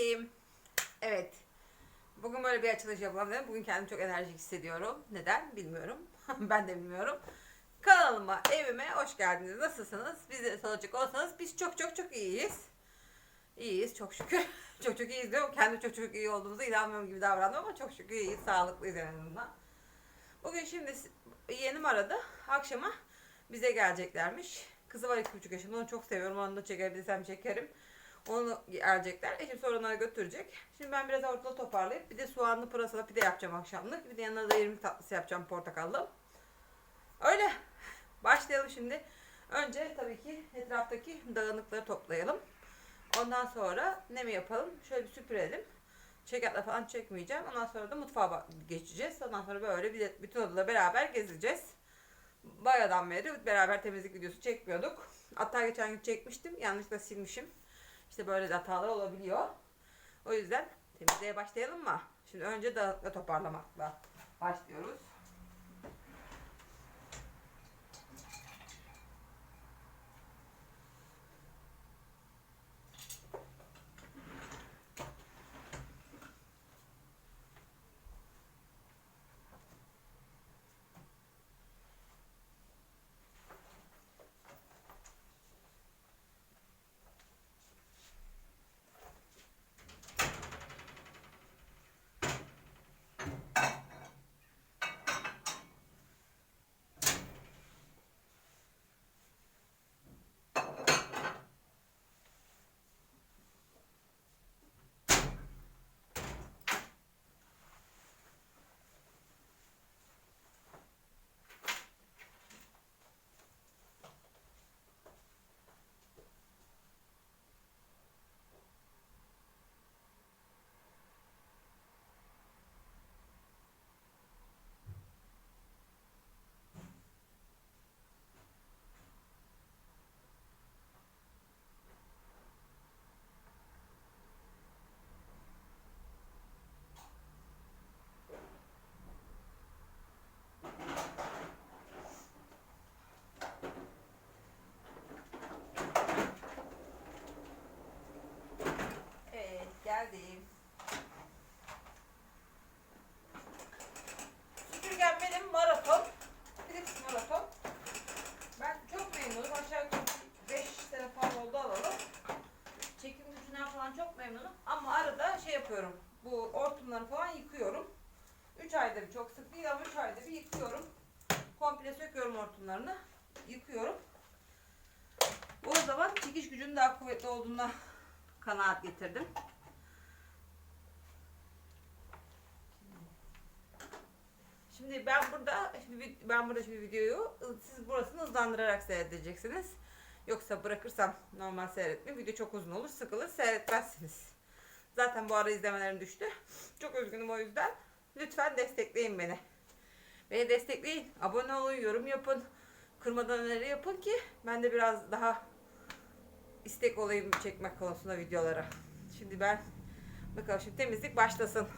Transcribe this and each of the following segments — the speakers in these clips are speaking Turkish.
Geldim. Evet. Bugün böyle bir açılış yapalım dedim. Bugün kendimi çok enerjik hissediyorum. Neden? Bilmiyorum. ben de bilmiyorum. Kanalıma, evime hoş geldiniz. Nasılsınız? Biz de soracak olsanız biz çok çok çok iyiyiz. İyiyiz çok şükür. çok çok iyiyiz diyorum. Kendi çok çok iyi olduğumuza inanmıyorum gibi davrandım ama çok şükür iyiyiz. Sağlıklıyız en azından. Bugün şimdi yeğenim aradı. Akşama bize geleceklermiş. Kızı var iki buçuk yaşında. Onu çok seviyorum. Onu da çekebilirsem çekerim. Onu gelecekler. Eşim sonra onlara götürecek. Şimdi ben biraz ortalığı toparlayıp bir de soğanlı pırasalı pide yapacağım akşamlık. Bir de yanına da irmik tatlısı yapacağım portakallı. Öyle. Başlayalım şimdi. Önce tabii ki etraftaki dağınıkları toplayalım. Ondan sonra ne mi yapalım? Şöyle bir süpürelim. Çekatla falan çekmeyeceğim. Ondan sonra da mutfağa geçeceğiz. Ondan sonra böyle bir bütün odada beraber gezeceğiz. Bayağıdan beri beraber temizlik videosu çekmiyorduk. Hatta geçen gün çekmiştim. Yanlışlıkla silmişim. İşte böyle de hatalar olabiliyor. O yüzden temizliğe başlayalım mı? Şimdi önce dağınıkla toparlamakla başlıyoruz. Evet geldim. Süpürgen benim maraton. Philips maraton. Ben çok memnunum. Aşağı yukarı 5 sene falan oldu alalı. Çekim gücünden falan çok memnunum. Ama arada şey yapıyorum. Bu hortumları falan yıkıyorum. 3 ayda bir çok sık değil ama 3 ayda bir yıkıyorum. Komple söküyorum hortumlarını. Yıkıyorum. O zaman çekiş gücünün daha kuvvetli olduğuna kanaat getirdim. Şimdi ben burada ben burada şimdi videoyu siz burasını hızlandırarak seyredeceksiniz. Yoksa bırakırsam normal seyretme video çok uzun olur, sıkılır, seyretmezsiniz. Zaten bu ara izlemelerim düştü. Çok üzgünüm o yüzden. Lütfen destekleyin beni. Beni destekleyin. Abone olun, yorum yapın. Kırmadan öneri yapın ki ben de biraz daha istek olayım çekmek konusunda videolara. Şimdi ben bakalım şimdi temizlik başlasın.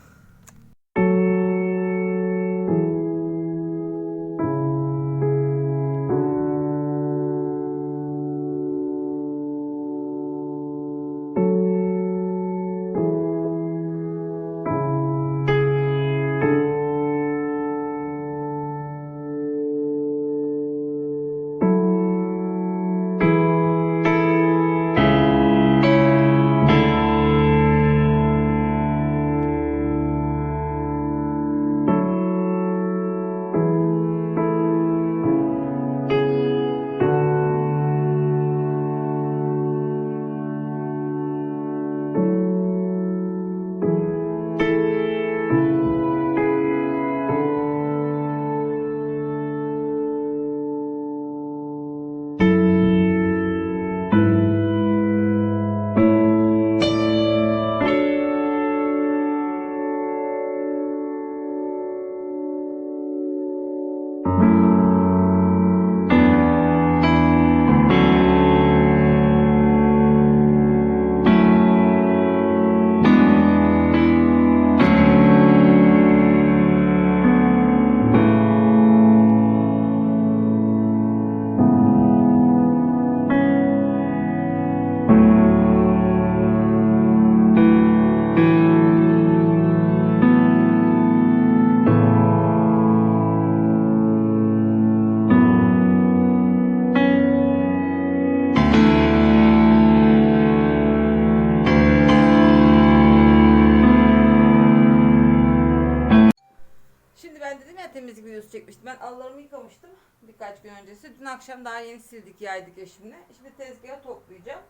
Çekmiştim. Ben allarımı yıkamıştım birkaç gün öncesi. Dün akşam daha yeni sildik yaydık eşimle. Şimdi tezgaha toplayacağım.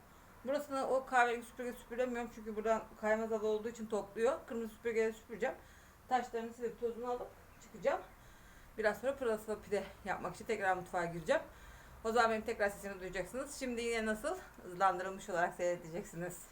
Burasını o kahverengi süpürge süpüremiyorum çünkü buradan kaymaz alı olduğu için topluyor. Kırmızı süpürgeyle süpüreceğim. Taşlarını silip tozunu alıp çıkacağım. Biraz sonra pırasa pide yapmak için tekrar mutfağa gireceğim. O zaman benim tekrar sesimi duyacaksınız. Şimdi yine nasıl hızlandırılmış olarak seyredeceksiniz.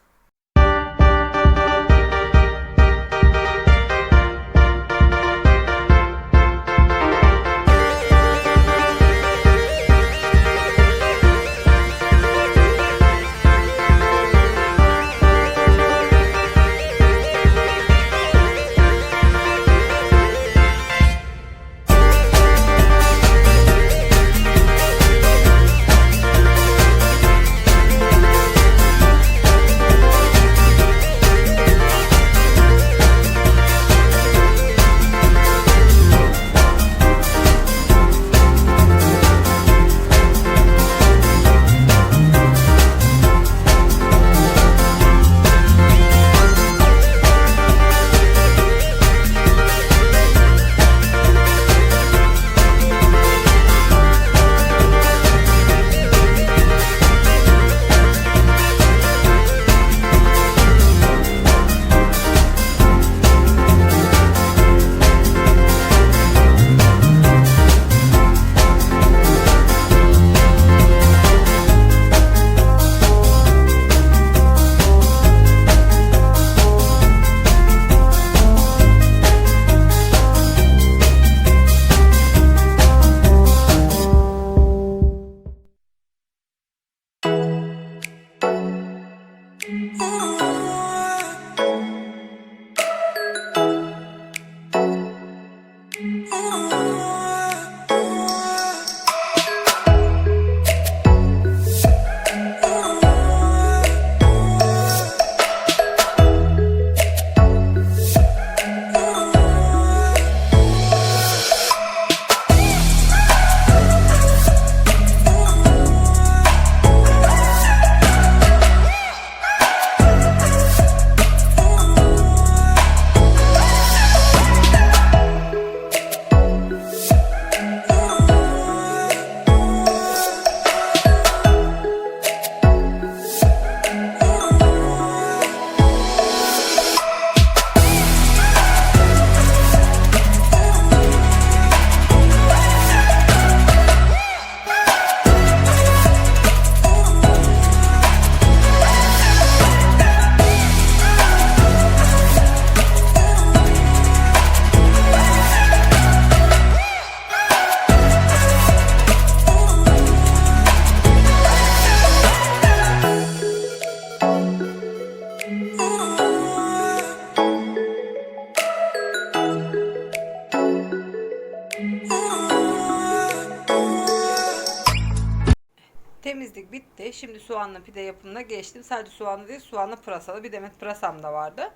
Soğanlı pide yapımına geçtim. Sadece soğanlı değil, soğanlı pırasalı bir demet pırasam da vardı.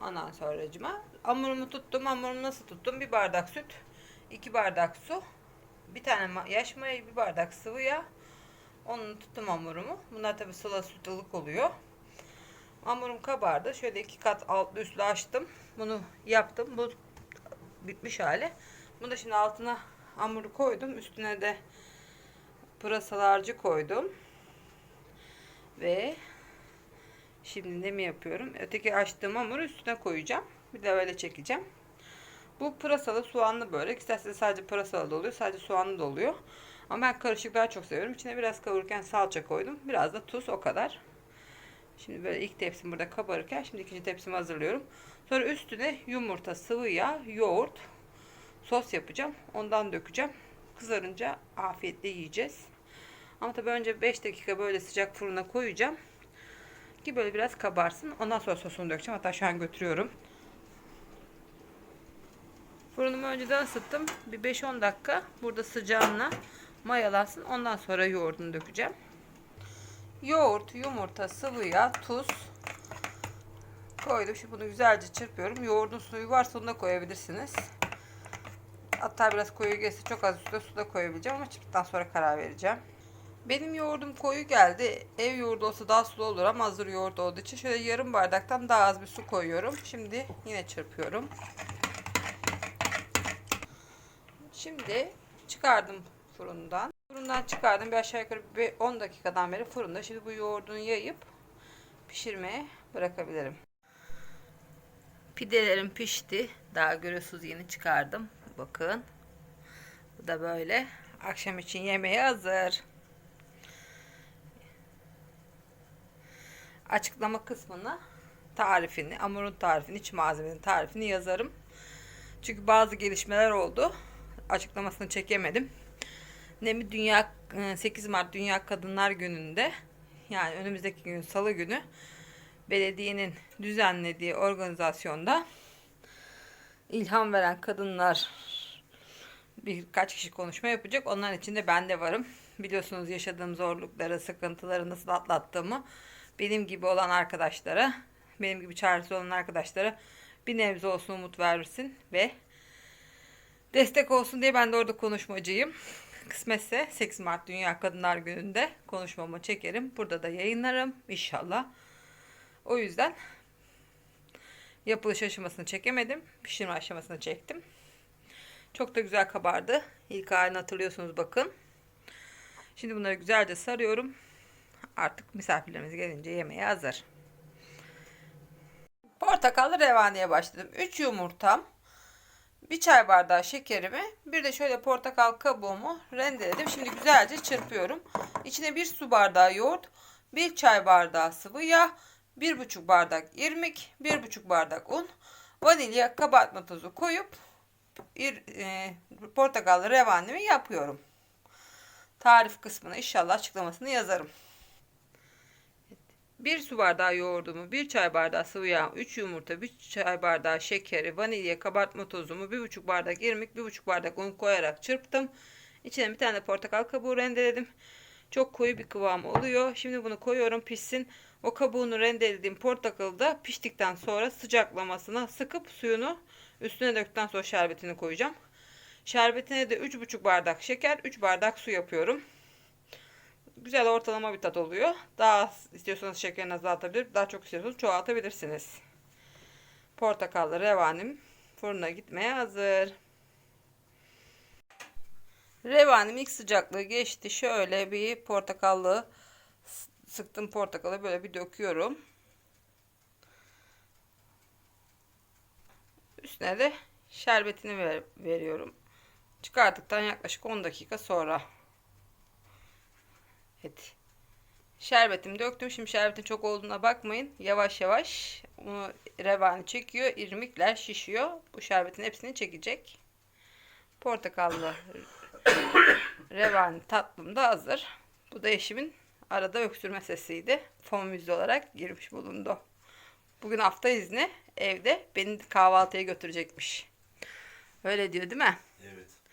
Ondan sonracıma hamurumu tuttum. Hamurumu nasıl tuttum? Bir bardak süt, iki bardak su, bir tane yaş maya, bir bardak sıvı yağ. Onu tuttum hamurumu. Bunlar tabi sıla süt ılık oluyor. Hamurum kabardı. Şöyle iki kat altlı üstlü açtım. Bunu yaptım. Bu bitmiş hali. Bunu da şimdi altına hamuru koydum. Üstüne de pırasalarcı koydum. Ve şimdi ne mi yapıyorum? Öteki açtığım hamuru üstüne koyacağım. Bir de öyle çekeceğim. Bu pırasalı soğanlı börek. İsterseniz sadece pırasalı da oluyor. Sadece soğanlı da oluyor. Ama ben karışık daha çok seviyorum. İçine biraz kavururken salça koydum. Biraz da tuz o kadar. Şimdi böyle ilk tepsim burada kabarırken şimdi ikinci tepsimi hazırlıyorum. Sonra üstüne yumurta, sıvı yağ, yoğurt, sos yapacağım. Ondan dökeceğim. Kızarınca afiyetle yiyeceğiz. Ama tabii önce 5 dakika böyle sıcak fırına koyacağım. Ki böyle biraz kabarsın. Ondan sonra sosunu dökeceğim. Hatta şu an götürüyorum. Fırınımı önceden ısıttım. Bir 5-10 dakika burada sıcağına mayalansın. Ondan sonra yoğurdunu dökeceğim. Yoğurt, yumurta, sıvı yağ, tuz koydum. Şimdi bunu güzelce çırpıyorum. Yoğurdun suyu varsa onu da koyabilirsiniz. Hatta biraz koyu gelse çok az üstüne su da koyabileceğim ama çırptıktan sonra karar vereceğim. Benim yoğurdum koyu geldi. Ev yoğurdu olsa daha sulu olur ama hazır yoğurt olduğu için şöyle yarım bardaktan daha az bir su koyuyorum. Şimdi yine çırpıyorum. Şimdi çıkardım fırından. Fırından çıkardım. Bir aşağı yukarı bir 10 dakikadan beri fırında. Şimdi bu yoğurdunu yayıp pişirmeye bırakabilirim. Pidelerim pişti. Daha görüyorsunuz yeni çıkardım. Bakın. Bu da böyle. Akşam için yemeğe hazır. Açıklama kısmına tarifini, hamurun tarifini, iç malzemenin tarifini yazarım. Çünkü bazı gelişmeler oldu. Açıklamasını çekemedim. Nemi Dünya 8 Mart Dünya Kadınlar Günü'nde yani önümüzdeki gün salı günü belediyenin düzenlediği organizasyonda ilham veren kadınlar birkaç kişi konuşma yapacak. Onların içinde ben de varım. Biliyorsunuz yaşadığım zorlukları, sıkıntıları nasıl atlattığımı benim gibi olan arkadaşlara, benim gibi çaresiz olan arkadaşlara bir nebze olsun umut versin ve destek olsun diye ben de orada konuşmacıyım. Kısmetse 8 Mart Dünya Kadınlar Günü'nde konuşmamı çekerim. Burada da yayınlarım inşallah. O yüzden yapılış aşamasını çekemedim. Pişirme aşamasını çektim. Çok da güzel kabardı. İlk halini hatırlıyorsunuz bakın. Şimdi bunları güzelce sarıyorum. Artık misafirlerimiz gelince yemeğe hazır. Portakallı revaniye başladım. 3 yumurtam, bir çay bardağı şekerimi, bir de şöyle portakal kabuğumu rendeledim. Şimdi güzelce çırpıyorum. İçine bir su bardağı yoğurt, bir çay bardağı sıvı yağ, bir buçuk bardak irmik, bir buçuk bardak un, vanilya, kabartma tozu koyup bir e, portakallı revanimi yapıyorum. Tarif kısmına inşallah açıklamasını yazarım. Bir su bardağı yoğurdumu, bir çay bardağı sıvı yağ, 3 yumurta, bir çay bardağı şekeri, vanilya, kabartma tozumu, bir buçuk bardak irmik, bir buçuk bardak un koyarak çırptım. İçine bir tane portakal kabuğu rendeledim. Çok koyu bir kıvam oluyor. Şimdi bunu koyuyorum pişsin. O kabuğunu rendelediğim portakalı da piştikten sonra sıcaklamasına sıkıp suyunu üstüne döktükten sonra şerbetini koyacağım. Şerbetine de 3,5 bardak şeker, 3 bardak su yapıyorum. Güzel ortalama bir tat oluyor. Daha az istiyorsanız şekerini azaltabilir, daha çok istiyorsanız çoğaltabilirsiniz. Portakallı revanim fırına gitmeye hazır. Revanim ilk sıcaklığı geçti. Şöyle bir portakallı sıktım portakalı böyle bir döküyorum. Üstüne de şerbetini ver, veriyorum. Çıkardıktan yaklaşık 10 dakika sonra. Evet. Şerbetimi döktüm. Şimdi şerbetin çok olduğuna bakmayın. Yavaş yavaş bunu revani çekiyor. irmikler şişiyor. Bu şerbetin hepsini çekecek. Portakallı revani tatlım da hazır. Bu da eşimin arada öksürme sesiydi. Fon müziği olarak girmiş bulundu. Bugün hafta izni evde beni kahvaltıya götürecekmiş. Öyle diyor değil mi? Evet.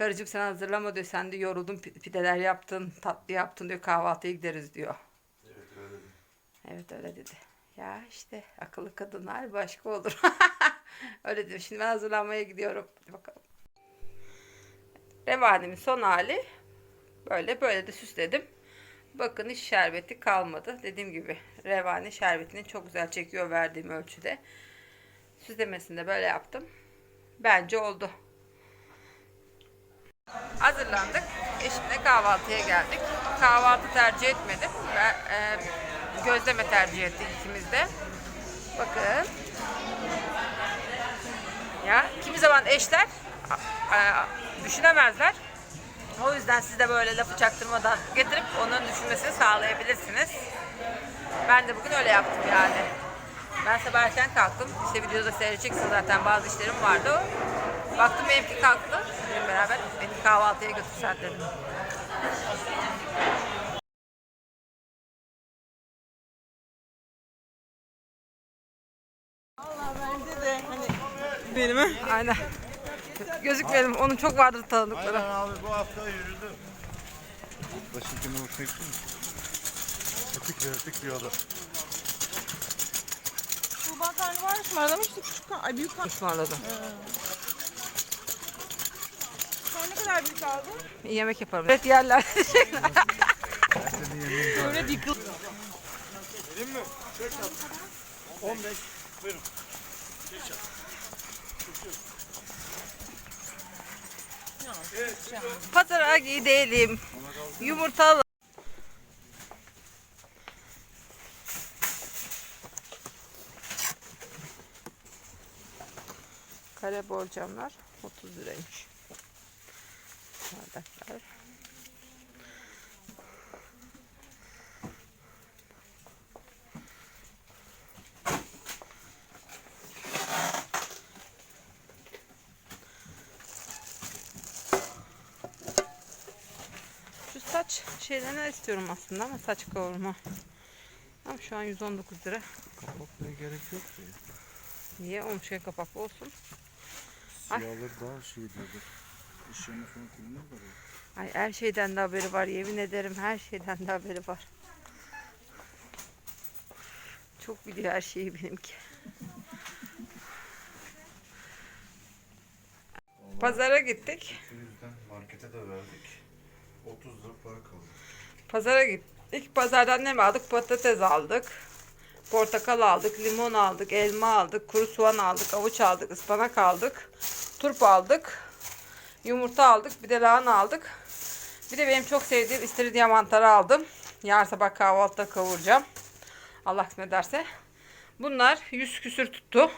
Karıcığım sen hazırlama diyor. Sen de yoruldun pideler yaptın, tatlı yaptın diyor. Kahvaltıya gideriz diyor. Evet öyle. Evet öyle dedi. Ya işte akıllı kadınlar başka olur. öyle diyor. Şimdi ben hazırlanmaya gidiyorum. Hadi bakalım. Revanimin son hali böyle böyle de süsledim. Bakın hiç şerbeti kalmadı. Dediğim gibi revani şerbetini çok güzel çekiyor verdiğim ölçüde. Süslemesini de böyle yaptım. Bence oldu. Hazırlandık. Eşimle kahvaltıya geldik. Kahvaltı tercih etmedim. Ben e, gözleme tercih ettik ikimiz de. Bakın. Ya kimi zaman eşler a- düşünemezler. O yüzden siz de böyle lafı çaktırmadan getirip onların düşünmesini sağlayabilirsiniz. Ben de bugün öyle yaptım yani. Ben sabah erken kalktım. İşte videoda seyredeceksin zaten bazı işlerim vardı. Baktım benimki kalktı. Beraber beni kahvaltıya götürsen dedim. Bence de hani benim mi? Aynen. Gözükmedim. Onun çok vardır tanıdıkları. Aynen abi bu hafta yürüdü. Başınkini hoşuna gitti mi? Öpük de öpük diyorlar. Tuğba karnı ısmarlamıştı küçük karnı. Ay büyük karnı. Ismarladım. Ne kadar büyük aldın? Yemek yaparım. Evet yerler. Senin yemeğin var. Böyle yıkıl. 15. Buyurun. Pazara gidelim. Yumurtalı. Kare borcamlar 30 liraymış. Bardaklar. Şu saç şeylerine istiyorum aslında ama saç kavurma. Ama şu an 119 lira. Kapatmaya gerek yok ki. Niye? Olmuş kapaklı olsun. Ay. Siyahlar daha şey dedi. Falan. Ay her şeyden de haberi var. Yemin ederim her şeyden de haberi var. Çok biliyor her şeyi benimki. Pazara gittik. Yüzden markete de verdik. 30 lira para kaldı. Pazara gittik. Pazardan ne mi aldık? Patates aldık. Portakal aldık, limon aldık, elma aldık, kuru soğan aldık, avuç aldık, ıspanak aldık, turp aldık, yumurta aldık, bir de lahana aldık. Bir de benim çok sevdiğim istiridye mantarı aldım. Yarın sabah kahvaltıda kavuracağım. Allah kısmet ederse. Bunlar 100 küsür tuttu.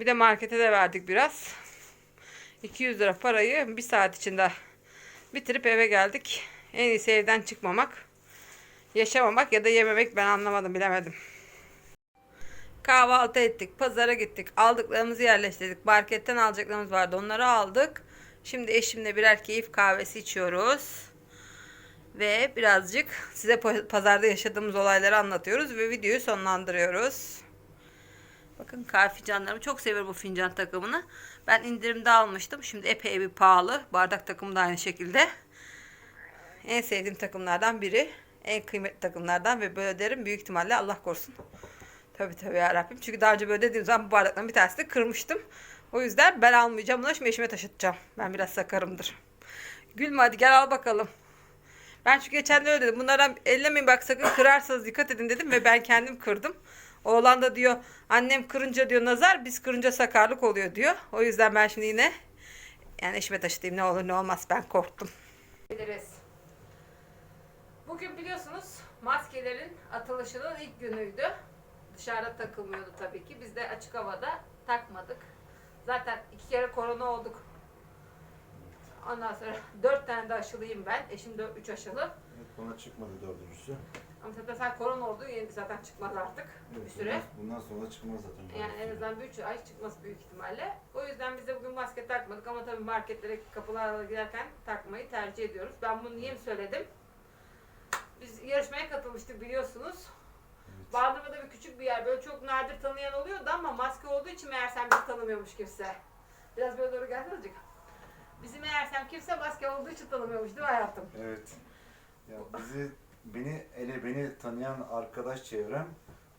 Bir de markete de verdik biraz. 200 lira parayı bir saat içinde bitirip eve geldik. En iyisi evden çıkmamak. Yaşamamak ya da yememek ben anlamadım bilemedim. Kahvaltı ettik, pazara gittik, aldıklarımızı yerleştirdik. Marketten alacaklarımız vardı, onları aldık. Şimdi eşimle birer keyif kahvesi içiyoruz. Ve birazcık size pa- pazarda yaşadığımız olayları anlatıyoruz ve videoyu sonlandırıyoruz. Bakın kahve fincanlarımı çok seviyorum bu fincan takımını. Ben indirimde almıştım. Şimdi epey bir pahalı. Bardak takımı da aynı şekilde. En sevdiğim takımlardan biri. En kıymetli takımlardan ve böyle derim büyük ihtimalle Allah korusun. Tabii tabii yarabbim. Çünkü daha önce böyle dediğim zaman bu bardakların bir tanesini kırmıştım. O yüzden ben almayacağım bunu şimdi eşime taşıtacağım. Ben biraz sakarımdır. Gülme hadi gel al bakalım. Ben çünkü geçen de öyle dedim. Bunlardan ellemeyin bak sakın kırarsanız dikkat edin dedim ve ben kendim kırdım. Oğlan da diyor annem kırınca diyor nazar biz kırınca sakarlık oluyor diyor. O yüzden ben şimdi yine yani eşime taşıtayım ne olur ne olmaz ben korktum. Biliriz. Bugün biliyorsunuz maskelerin atılışının ilk günüydü. Dışarıda takılmıyordu tabii ki. Biz de açık havada takmadık. Zaten iki kere korona olduk. Ondan sonra dört tane de aşılıyım ben. Eşim de üç aşılı. Evet, bana çıkmadı dördüncüsü. Ama zaten sen korona oldu zaten çıkmaz artık bir Evet, süre. Bundan, bundan sonra çıkmaz zaten. Yani en azından bir üç ay çıkması büyük ihtimalle. O yüzden biz de bugün maske takmadık ama tabii marketlere kapılara girerken takmayı tercih ediyoruz. Ben bunu niye mi söyledim? Biz yarışmaya katılmıştık biliyorsunuz. Bandırma'da bir küçük bir yer. Böyle çok nadir tanıyan oluyordu ama maske olduğu için meğersem bizi tanımıyormuş kimse. Biraz böyle doğru gelsene azıcık. Bizi meğersem kimse maske olduğu için tanımıyormuş değil mi hayatım? Evet. Ya bizi beni ele beni tanıyan arkadaş çevrem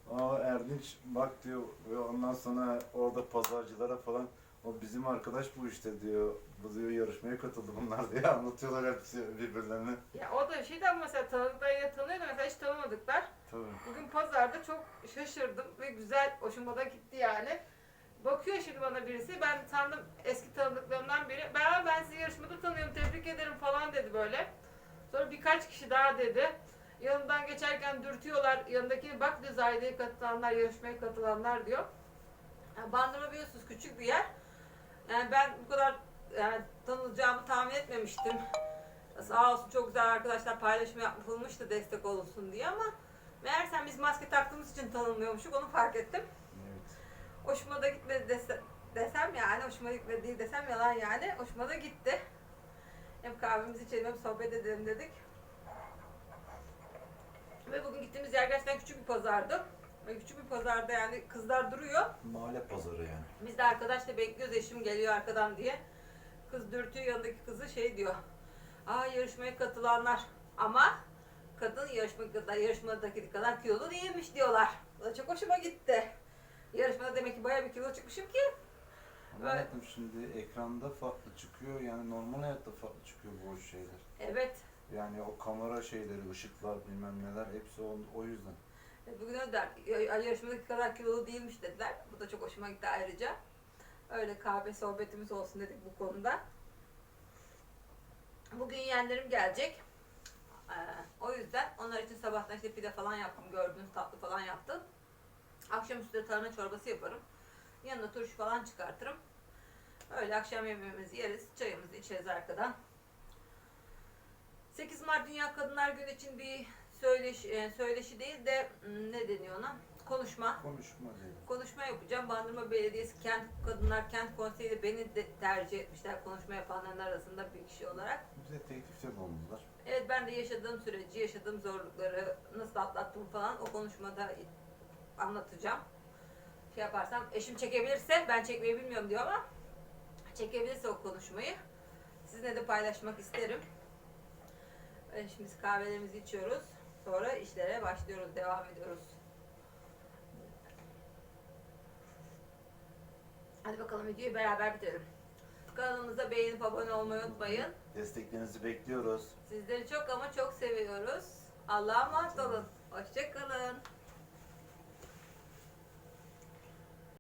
o Erdinç bak diyor ve ondan sonra orada pazarcılara falan o bizim arkadaş bu işte diyor. Bu diyor yarışmaya katıldı bunlar diye anlatıyorlar hepsi birbirlerine. Ya o da şeyden mesela tanıdıklar yine tanıyordu mesela hiç tanımadıklar. Tabii. Bugün pazarda çok şaşırdım ve güzel hoşuma da gitti yani. Bakıyor şimdi bana birisi ben sandım eski tanıdıklarımdan biri. Ben, ben sizi yarışmada tanıyorum tebrik ederim falan dedi böyle. Sonra birkaç kişi daha dedi. Yanından geçerken dürtüyorlar. Yanındaki bak diyor Zahide'ye katılanlar, yarışmaya katılanlar diyor. Yani Bandırma biliyorsunuz küçük bir yer. Yani ben bu kadar yani tanınacağımı tahmin etmemiştim. Sağ olsun çok güzel arkadaşlar paylaşım yapılmıştı destek olsun diye ama meğersem biz maske taktığımız için tanınmıyormuşuk onu fark ettim. Evet. Hoşuma da gitmedi dese- desem yani hoşuma gitmedi değil desem yalan yani hoşuma da gitti. Hem kahvemizi içelim hem sohbet edelim dedik. Ve bugün gittiğimiz yer gerçekten küçük bir pazardı. Küçük bir pazarda yani kızlar duruyor. Mahalle pazarı yani. Biz de arkadaşla bekliyoruz eşim geliyor arkadan diye. Kız dürtüyor yanındaki kızı şey diyor. Aa yarışmaya katılanlar ama kadın yarışma kadar yarışmadaki kadar kilolu değilmiş diyorlar. Bu da çok hoşuma gitti. Yarışmada demek ki bayağı bir kilo çıkmışım ki. Ama Evet. şimdi ekranda farklı çıkıyor yani normal hayatta farklı çıkıyor bu şeyler. Evet. Yani o kamera şeyleri, ışıklar bilmem neler hepsi o, o yüzden. E, Bugün öder. Yarışmadaki kadar kilolu değilmiş dediler. Bu da çok hoşuma gitti ayrıca. Öyle kahve sohbetimiz olsun dedik bu konuda. Bugün yeğenlerim gelecek. Ee, o yüzden onlar için sabahtan işte pide falan yaptım. Gördüğünüz tatlı falan yaptım. Akşamüstü de tarhana çorbası yaparım. Yanına turşu falan çıkartırım. Öyle akşam yemeğimizi yeriz. Çayımızı içeriz arkadan. 8 Mart Dünya Kadınlar Günü için bir söyleşi, e, söyleşi değil de m, ne deniyor ona? Konuşma. Konuşma değil. Konuşma yapacağım. Bandırma Belediyesi Kent Kadınlar Kent Konseyi de beni de tercih etmişler konuşma yapanların arasında bir kişi olarak. Bize teklifte bulundular. Evet ben de yaşadığım süreci, yaşadığım zorlukları nasıl atlattım falan o konuşmada anlatacağım. Şey yaparsam eşim çekebilirse ben çekmeyi bilmiyorum diyor ama çekebilirse o konuşmayı sizinle de paylaşmak isterim. Şimdi kahvelerimizi içiyoruz. Sonra işlere başlıyoruz, devam ediyoruz. Hadi bakalım videoyu beraber bitirelim. Kanalımıza beğenip abone olmayı unutmayın. Desteklerinizi bekliyoruz. Sizleri çok ama çok seviyoruz. Allah'a emanet olun. Hoşçakalın.